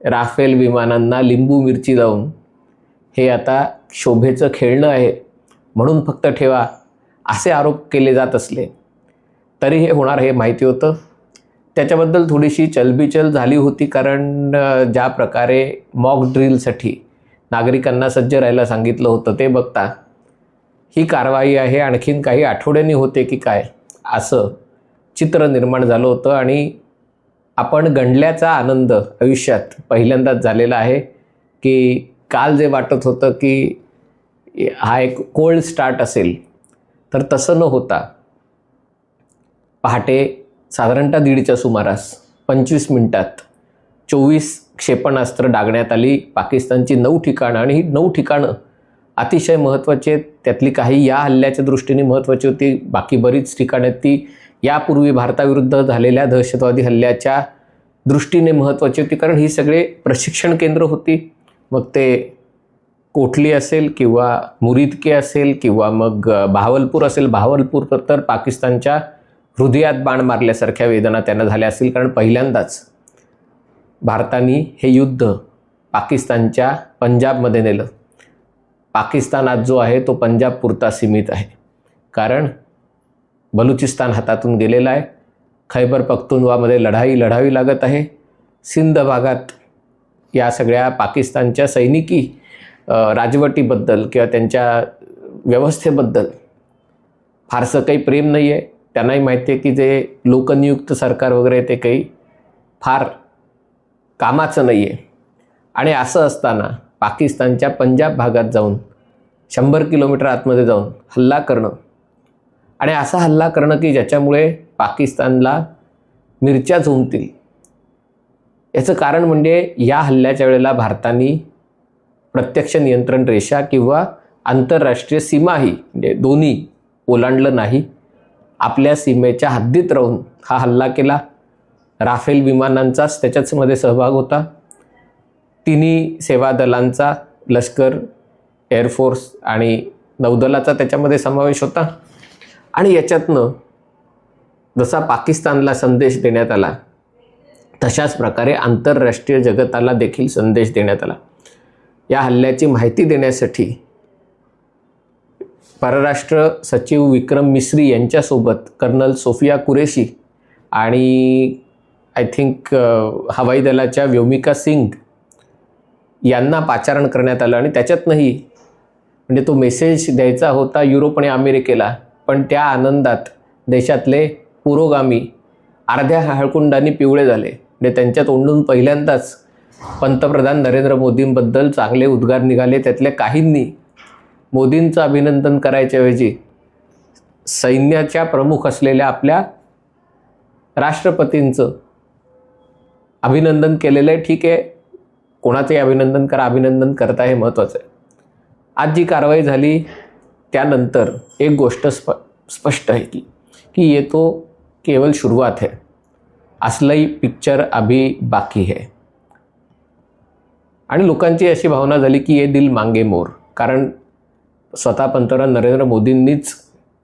Rafale विमानांना लिंबू मिरची लावून हे आता शोभेचं खेळणं आहे म्हणून फक्त ठेवा असे आरोप केले जात असले. तरी हे होणार हे माहिती होतं. त्याच्याबद्दल थोडीशी चलबिचल झाली होती कारण ज्या प्रकारे मॉक ड्रिलसाठी नागरिकांना सज्ज राहायला सांगितलं होतं ते बघता ही कारवाई आहे आणखीन काही आठवड्यांनी होते की काय असं चित्र निर्माण झालं होतं आणि आपण गणल्याचा आनंद आयुष्यात पहिल्यांदाच झालेला आहे की काल जे वाटत होतं की हा एक कोल्ड स्टार्ट असेल तर तसं न होता पहाटे साधारणतः दीडच्या सुमारास पंचवीस मिनिटात चोवीस क्षेपणास्त्र डागण्यात आली. पाकिस्तानची नऊ ठिकाणं आणि ही नऊ ठिकाणं अतिशय महत्त्वाची आहेत. त्यातली काही या हल्ल्याच्या दृष्टीने महत्त्वाची होती. बाकी बरीच ठिकाणं आहेत ती यापूर्वी भारताविरुद्ध झालेल्या दहशतवादी हल्ल्याच्या दृष्टीने महत्त्वाची होती कारण ही सगळे प्रशिक्षण केंद्र होती. मग ते कोठली असेल किंवा मुरिदके असेल किंवा मग भावलपूर असेल भावलपूर तर पाकिस्तानच्या हृदयात बाण मारल्यासारख्या वेदना त्यांना झाल्या असतील कारण पहिल्यांदाच भारताने हे युद्ध पाकिस्तानच्या पंजाबमध्ये नेलं. पाकिस्तान आज जो आहे तो पंजाब पुरता सीमित आहे. कारण बलुचिस्तान हातातून गेलेला आहे. खैबर पख्तुनवामध्ये लढाई लढावी लागत आहे. सिंध भागात या सगळ्या पाकिस्तानच्या सैनिकी राजवटीबद्दल किंवा त्यांच्या व्यवस्थेबद्दल फारसं काही प्रेम नाही आहे त्यांनाही माहिती आहे की जे लोकनियुक्त सरकार वगैरे ते काही फार कामाचं नाही आहे आणि असं असताना पाकिस्तानच्या पंजाब भागात जाऊन शंभर किलोमीटर आतमध्ये जाऊन हल्ला करणं आणि असा हल्ला करणं की ज्याच्यामुळे पाकिस्तानला मिरच्या झोमतील याचं कारण म्हणजे या हल्ल्याच्या वेळेला भारताने प्रत्यक्ष नियंत्रण रेषा किंवा आंतरराष्ट्रीय सीमाही म्हणजे दोन्ही ओलांडलं नाही. आपल्या सीमेच्या हद्दीत राहून हा हल्ला केला. राफेल विमानांचाच त्याच्याचमध्ये सहभाग होता. तिन्ही सेवा दलांचा लष्कर एअरफोर्स आणि नौदलाचा त्याच्यामध्ये समावेश होता. आणि याच्यातनं जसा पाकिस्तानला संदेश देण्यात आला तशाच प्रकारे आंतरराष्ट्रीय जगताला देखील संदेश देण्यात आला. या हल्ल्याची माहिती देण्यासाठी परराष्ट्र सचिव विक्रम मिश्री यांच्यासोबत कर्नल सोफिया कुरेशी आणि आय थिंक हवाई दलाच्या व्योमिका सिंग यांना पाचारण करण्यात आलं आणि त्याच्यातनंही म्हणजे तो मेसेज द्यायचा होता युरोप आणि अमेरिकेला पण त्या आनंदात देशातले पुरोगामी अर्ध्या हळकुंडांनी पिवळे झाले म्हणजे त्यांच्या तोंडून पहिल्यांदाच पंतप्रधान नरेंद्र मोदींबद्दल चांगले उद्गार निघाले. त्यातल्या काहींनी मोदींचं अभिनंदन करायच्याऐवजी सैन्याच्या प्रमुख असलेल्या आपल्या राष्ट्रपतींचं अभिनंदन केलेलं आहे. ठीक आहे कोणाचंही अभिनंदन करा अभिनंदन करता हे महत्त्वाचं आहे. आज जी कारवाई झाली त्यानंतर एक गोष्ट स्प स्पष्ट आहे की की ये तो केवल शुरुआत है. असलंही पिक्चर अभी बाकी है. आणि लोकांची अशी भावना झाली की ये दिल मांगे मोर. कारण स्वतः पंतप्रधान नरेंद्र मोदींनीच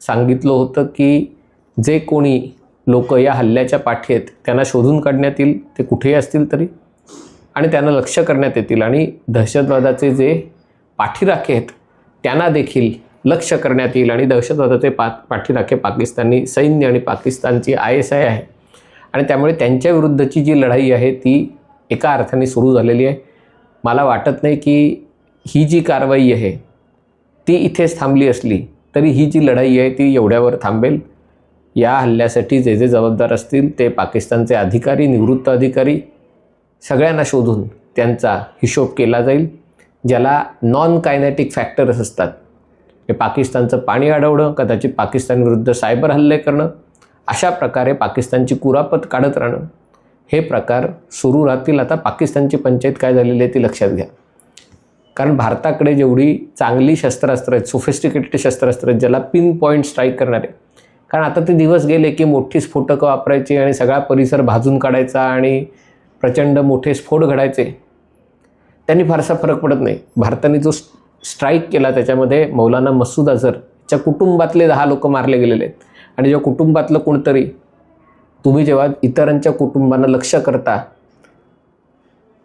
सांगितलं होतं की जे कोणी लोक या हल्ल्याच्या पाठी आहेत त्यांना शोधून काढण्यात येईल ते कुठेही असतील तरी आणि त्यांना लक्ष करण्यात येतील. आणि दहशतवादाचे जे पाठीराखे आहेत त्यांना देखील लक्ष करण्यात येईल आणि दहशतवादाचे पा पाठीराखे पाकिस्तानी सैन्य आणि पाकिस्तानची आय एस आय आहे. आणि त्यामुळे त्यांच्या विरुद्धची जी लढाई आहे ती एका अर्थाने सुरू झालेली आहे. मला वाटत नाही की ही जी कारवाई आहे ती इथेच थांबली असली तरी ही जी लढाई आहे ती एवढ्यावर थांबेल. या हल्ल्यासाठी जे जे जबाबदार असतील ते पाकिस्तानचे अधिकारी निवृत्त अधिकारी सगळ्यांना शोधून त्यांचा हिशोब केला जाईल ज्याला नॉन कायनॅटिक फॅक्टर्स असतात. हे पाकिस्तानचं पाणी अडवणं कदाचित पाकिस्तानविरुद्ध सायबर हल्ले करणं अशा प्रकारे पाकिस्तानची कुरापत काढत राहणं हे प्रकार सुरू राहतील. आता पाकिस्तानची पंचायत काय झालेली आहे ती लक्षात घ्या. कारण भारताकडे जेवढी चांगली शस्त्रास्त्र आहेत सोफिस्टिकेटेड शस्त्रास्त्र आहेत ज्याला पिन पॉईंट स्ट्राईक करणारे कारण आता ते दिवस गेले की मोठी स्फोटकं वापरायची आणि सगळा परिसर भाजून काढायचा आणि प्रचंड मोठे स्फोट घडायचे. त्यांनी फारसा फरक पडत नाही. भारताने जो स्ट्राईक केला त्याच्यामध्ये मौलाना मसूद अझरच्या कुटुंबातले दहा लोक मारले गेलेले आहेत. आणि जेव्हा कुटुंबातलं कोणतरी तुम्ही जेव्हा इतरांच्या कुटुंबांना लक्ष करता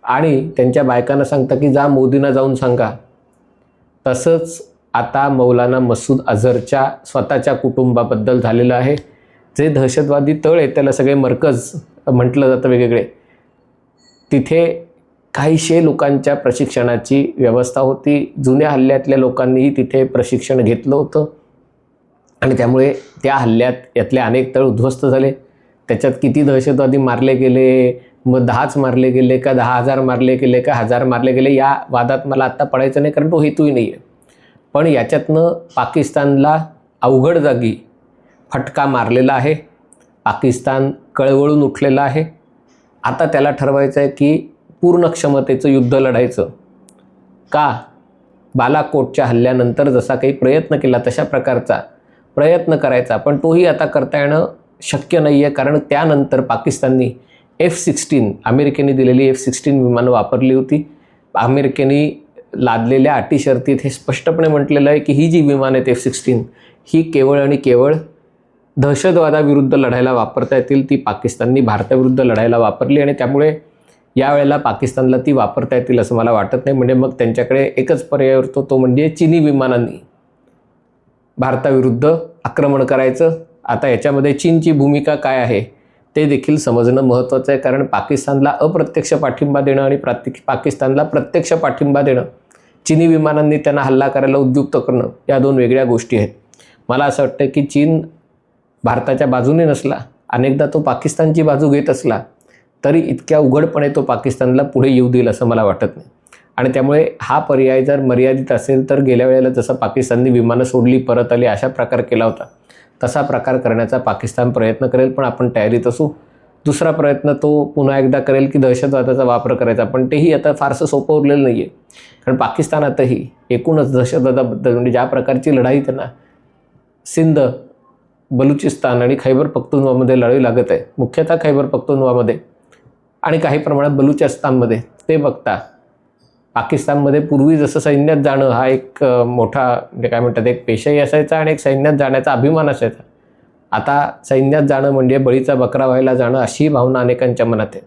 आणि त्यांच्या बायकांना सांगता की जा मोदींना जाऊन सांगा तसंच आता मौलाना मसूद अझरच्या स्वतःच्या कुटुंबाबद्दल झालेलं आहे. जे दहशतवादी तळ आहे त्याला सगळे मरकज म्हटलं जातं वेगवेगळे. तिथे काहीशे लोकांच्या प्रशिक्षणाची व्यवस्था होती. जुन्या हल्ल्यातल्या लोकांनीही तिथे प्रशिक्षण घेतलं होतं. आणि त्यामुळे त्या हल्ल्यात यातले अनेक तळ उद्ध्वस्त झाले. त्याच्यात किती दहशतवादी मारले गेले मग दहाच मारले गेले का दहा हजार मारले गेले का हजार मारले गेले या वादात मला आत्ता पडायचं नाही कारण तो हेतूही नाही आहे. पण याच्यातनं पाकिस्तानला अवघड जागी फटका मारलेला आहे. पाकिस्तान कळवळून उठलेला आहे. आता त्याला ठरवायचं आहे की पूर्ण क्षमतेचं युद्ध लढायचं. का? बालाकोटच्या हल्ल्यानंतर जसा काही प्रयत्न केला तशा प्रकारचा प्रयत्न करायचा. पण तोही आता करता येणं शक्य नाही आहे कारण त्यानंतर पाकिस्ताननी एफ सिक्स्टीन अमेरिकेने दिलेली एफ सिक्स्टीन विमानं वापरली होती. अमेरिकेने लादलेल्या अटी शर्तीत हे स्पष्टपणे म्हटलेलं आहे की ही जी विमानं आहेत एफ सिक्स्टीन ही केवळ आणि केवळ दहशतवादाविरुद्ध लढायला वापरता येतील ती पाकिस्ताननी भारताविरुद्ध लढायला वापरली आणि त्यामुळे यावेळेला पाकिस्तानला ती वापरता येतील असं मला वाटत नाही. म्हणजे मग त्यांच्याकडे एकच पर्याय उरतो तो म्हणजे चिनी विमानांनी भारताविरुद्ध आक्रमण करायचं. आता याच्यामध्ये चीनची भूमिका काय आहे ते देखील समजणं महत्त्वाचं आहे. कारण पाकिस्तानला अप्रत्यक्ष पाठिंबा देणं आणि प्राति पाकिस्तानला प्रत्यक्ष पाठिंबा देणं चिनी विमानांनी त्यांना हल्ला करायला उद्युक्त करणं या दोन वेगळ्या गोष्टी आहेत. मला असं वाटतं की चीन भारताच्या बाजूने नसला अनेकदा तो पाकिस्तानची बाजू घेत असला तरी इतक्या उघडपणे तो पाकिस्तानला पुढे येऊ देईल असं मला वाटत नाही. आणि त्यामुळे हा पर्याय जर मर्यादित असेल तर गेल्या वेळेला जसं पाकिस्ताननी विमानं सोडली परत आली अशा प्रकार केला होता. तसा प्रकार करण्याचा पाकिस्तान प्रयत्न करेल पण आपण तयारीत असू. दुसरा प्रयत्न तो पुन्हा एकदा करेल की दहशतवादाचा वापर करायचा पण तेही आता फारसं सोपं उरलेलं नाही आहे कारण पाकिस्तानातही एकूणच दहशतवादाबद्दल म्हणजे ज्या प्रकारची लढाई त्यांना सिंध बलुचिस्तान आणि खैबर पख्तुनवामध्ये लढावी लागत आहे. मुख्यतः खैबर पख्तुनवामध्ये. आणि काही प्रमाणात बलुचिस्तानमध्ये. ते बघता. पाकिस्तानमध्ये पूर्वी जसं सैन्यात जाणं हा एक मोठा म्हणजे काय म्हणतात एक पेशाही असायचा आणि एक सैन्यात जाण्याचा अभिमान असायचा. आता सैन्यात जाणं म्हणजे बळीचा बकरा व्हायला जाणं अशी भावना अनेकांच्या मनात आहे.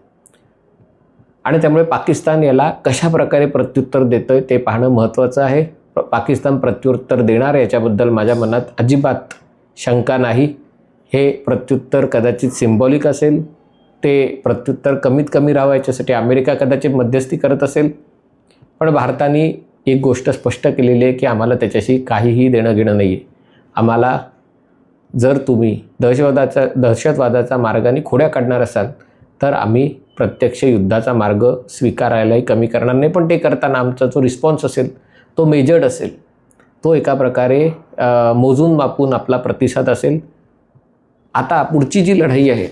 आणि त्यामुळे पाकिस्तान याला कशा प्रकारे प्रत्युत्तर देतं आहे ते पाहणं महत्त्वाचं आहे. पाकिस्तान प्रत्युत्तर देणार याच्याबद्दल माझ्या मनात अजिबात शंका नाही. हे प्रत्युत्तर कदाचित सिम्बॉलिक असेल ते प्रत्युत्तर कमीत कमी राहावं याच्यासाठी अमेरिका कदाचित मध्यस्थी करत असेल. पण भारताने एक गोष्ट स्पष्ट केलेली आहे की आम्हाला त्याच्याशी काहीही देणं घेणं नाही आहे आम्हाला जर तुम्ही दहशतवादाचा दहशतवादाचा मार्गाने खोड्या काढणार असाल तर आम्ही प्रत्यक्ष युद्धाचा मार्ग स्वीकारायलाही कमी करणार नाही. पण ते करताना आमचा जो रिस्पॉन्स असेल तो मेजर्ड असेल तो एका प्रकारे मोजून मापून आपला प्रतिसाद असेल. आता पुढची जी लढाई आहे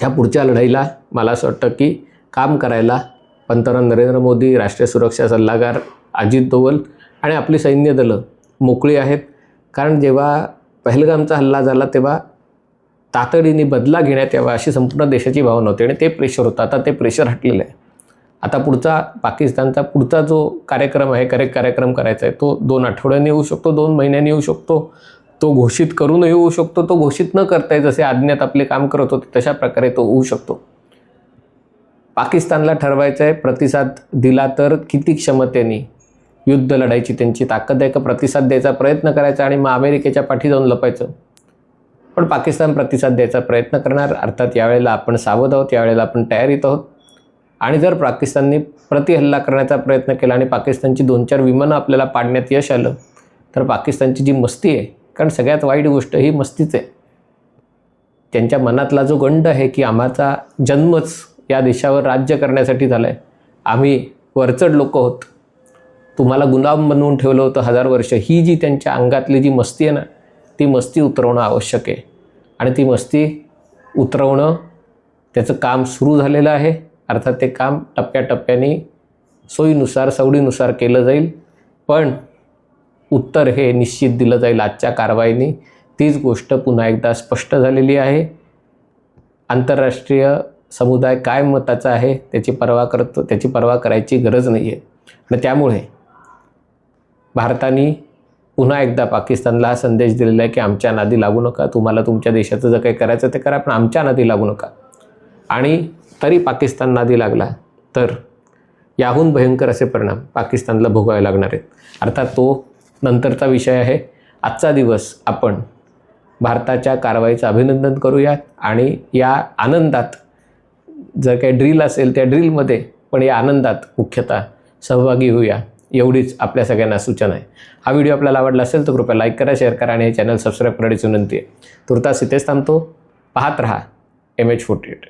त्या पुढच्या लढाईला मला असं वाटतं की काम करायला पंतप्रधान नरेंद्र मोदी राष्ट्रीय सुरक्षा सल्लागार अजित दोवल आणि आपली सैन्य दलं मोकळी आहेत. कारण जेव्हा पहलगामचा हल्ला झाला तेव्हा तातडीने बदला घेण्यात यावा अशी संपूर्ण देशाची भावना होती आणि ते प्रेशर होतं. आता ते प्रेशर हटलेलं आहे. आता पुढचा पाकिस्तानचा पुढचा जो कार्यक्रम आहे करेक्ट कार्यक्रम करायचा आहे तो दोन आठवड्यांनी येऊ शकतो दोन महिन्यांनी येऊ शकतो. तो घोषित करूनही होऊ शकतो तो घोषित न करताय जसे आज्ञात आपले काम करत होते तशा प्रकारे तो होऊ शकतो. पाकिस्तानला ठरवायचं आहे प्रतिसाद दिला तर किती क्षमतेने युद्ध लढायची त्यांची ताकद आहे का? प्रतिसाद द्यायचा प्रयत्न करायचा आणि मग अमेरिकेच्या पाठी जाऊन लपायचं. पण पाकिस्तान प्रतिसाद द्यायचा प्रयत्न करणार अर्थात यावेळेला आपण सावध आहोत यावेळेला आपण तयारीत आहोत. आणि जर पाकिस्तानने प्रतिहल्ला करण्याचा प्रयत्न केला आणि पाकिस्तानची दोन चार विमानं आपल्याला पाडण्यात यश आलं तर पाकिस्तानची जी मस्ती आहे कारण सगळ्यात वाईट गोष्ट ही मस्तीच आहे. त्यांच्या मनातला जो गंड आहे की आम्हाचा जन्मच या देशावर राज्य करण्यासाठी झाला आहे आम्ही वरचढ लोक आहोत. तुम्हाला गुलाम बनवून ठेवलं होतं हजार वर्ष. ही जी त्यांच्या अंगातली जी मस्ती आहे ना ती मस्ती उतरवणं आवश्यक आहे. आणि ती मस्ती उतरवणं त्याचं काम सुरू झालेलं आहे. अर्थात ते काम टप्प्याटप्प्याने सोयीनुसार सवडीनुसार केलं जाईल. पण उत्तर हे निश्चित दिलं जाईल आजच्या कारवाईने. तीच गोष्ट पुन्हा एकदा स्पष्ट झालेली आहे. आंतरराष्ट्रीय समुदाय काय मताचा आहे त्याची पर्वा करतो त्याची पर्वा करायची गरज नाही आहे आणि त्यामुळे भारताने पुन्हा एकदा पाकिस्तानला हा संदेश दिलेला आहे की आमच्या नादी लागू नका. तुम्हाला तुमच्या देशाचं जर काही करायचं ते करा पण आमच्या नादी लागू नका. आणि तरी पाकिस्तान नादी लागला तर याहून भयंकर असे परिणाम पाकिस्तानला भोगावे लागणार आहेत. अर्थात तो नंतरचा विषय आहे. आजचा दिवस आपण भारताच्या कारवाईचं अभिनंदन करूयात आणि या आनंदात जर काही ड्रिल असेल त्या ड्रिलमध्ये पण या आनंदात मुख्यतः सहभागी होऊया एवढीच आपल्या सगळ्यांना सूचना आहे. हा व्हिडिओ आपल्याला आवडला असेल तर कृपया लाईक करा शेअर करा आणि हे चॅनल सबस्क्राईब करण्याची विनंती आहे. तुर्तास इथेच थांबतो. पाहत रहा एम एच फोर्टी एट